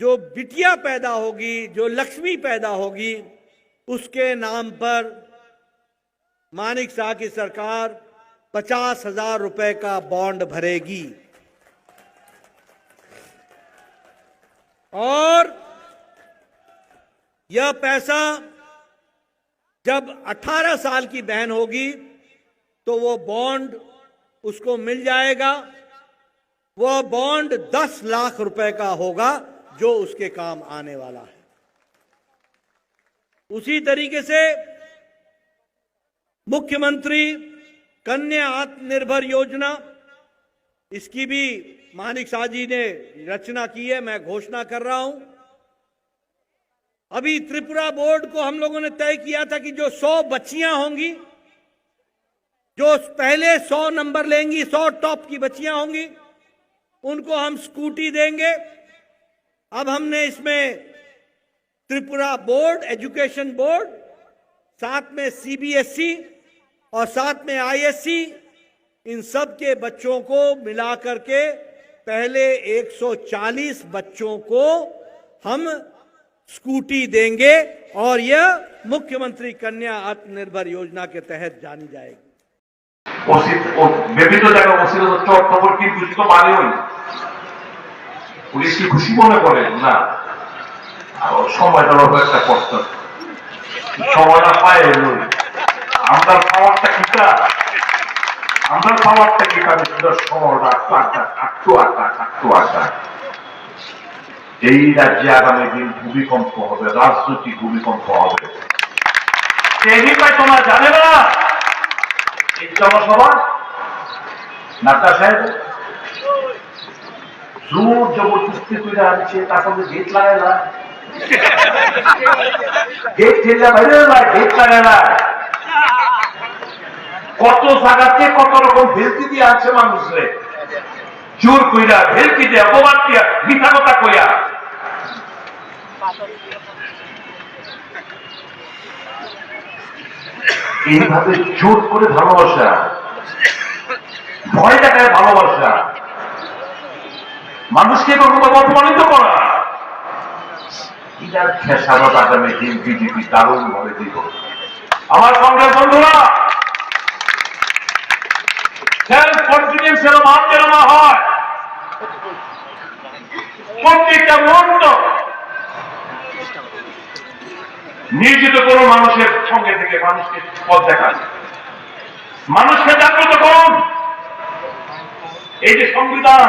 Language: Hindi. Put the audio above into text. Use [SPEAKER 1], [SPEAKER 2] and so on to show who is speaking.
[SPEAKER 1] जो बिटिया पैदा होगी, जो लक्ष्मी पैदा होगी, उसके नाम पर मानिक शाह की सरकार पचास हज़ार रुपए का बॉन्ड भरेगी। और यह पैसा जब 18 साल की बहन होगी तो वो बॉन्ड उसको मिल जाएगा। वह बॉन्ड 10 लाख रुपए का होगा। जो उसके काम आने वाला है। उसी तरीके से मुख्यमंत्री कन्या आत्मनिर्भर योजना, इसकी भी मानिक शाह जी ने रचना की है, मैं घोषणा कर रहा हूँ। अभी त्रिपुरा बोर्ड को हम लोगों ने तय किया था कि जो 100 बच्चियाँ होंगी, जो पहले 100 नंबर लेंगी 100 टॉप की बच्चियाँ होंगी, उनको हम स्कूटी देंगे। अब हमने इसमें त्रिपुरा बोर्ड एजुकेशन बोर्ड साथ में सीबीएसई और साथ में आईएससी इन सब के बच्चों को मिला करके पहले 140 बच्चों को हम स्कूटी देंगे और यह मुख्यमंत्री कन्या आत्मनिर्भर योजना के तहत जानी जाएगी।
[SPEAKER 2] तो, जाएगा পুলিশ কি খুশি মনে করে? না। সময়টা অল্প একটা কষ্ট। সময়টা পায় আমরা খাওয়ারটা কিটা আমরা খাওয়ারটা কিটা সুন্দর সময়টা আটটু আটটা এই রাজ্যে আগামী দিন ভূমিকম্প হবে, রাজনৈতিক ভূমিকম্প হবে। তোমরা জানে না? এই জনসভা? নাট্টা সাহেব? জোর জবরদস্তি করে আনছে তারপরে গেট লাগায় না। গেট ঠেলা বাইরে না গেট লাগায় না। কত জায়গাতে কত রকম ভেলকি দিয়ে আছে মানুষরে। জোর কইরা ভেলকি দিয়ে অপমান দিয়া, মিথ্যা কথা কইয়া। এইভাবে জোর করে ভালোবাসা। ভয় দেখায় ভালোবাসা। মানুষকে এরকম অপমানিত করা। খেসারত আগামী দিন বিজেপি দারুণ ভাবে দিব আমার কংগ্রেস বন্ধুরা নিয়োজিত কোন মানুষের সঙ্গে থেকে মানুষকে পথ দেখান। মানুষকে জাগ্রত করুন। এই যে সংবিধান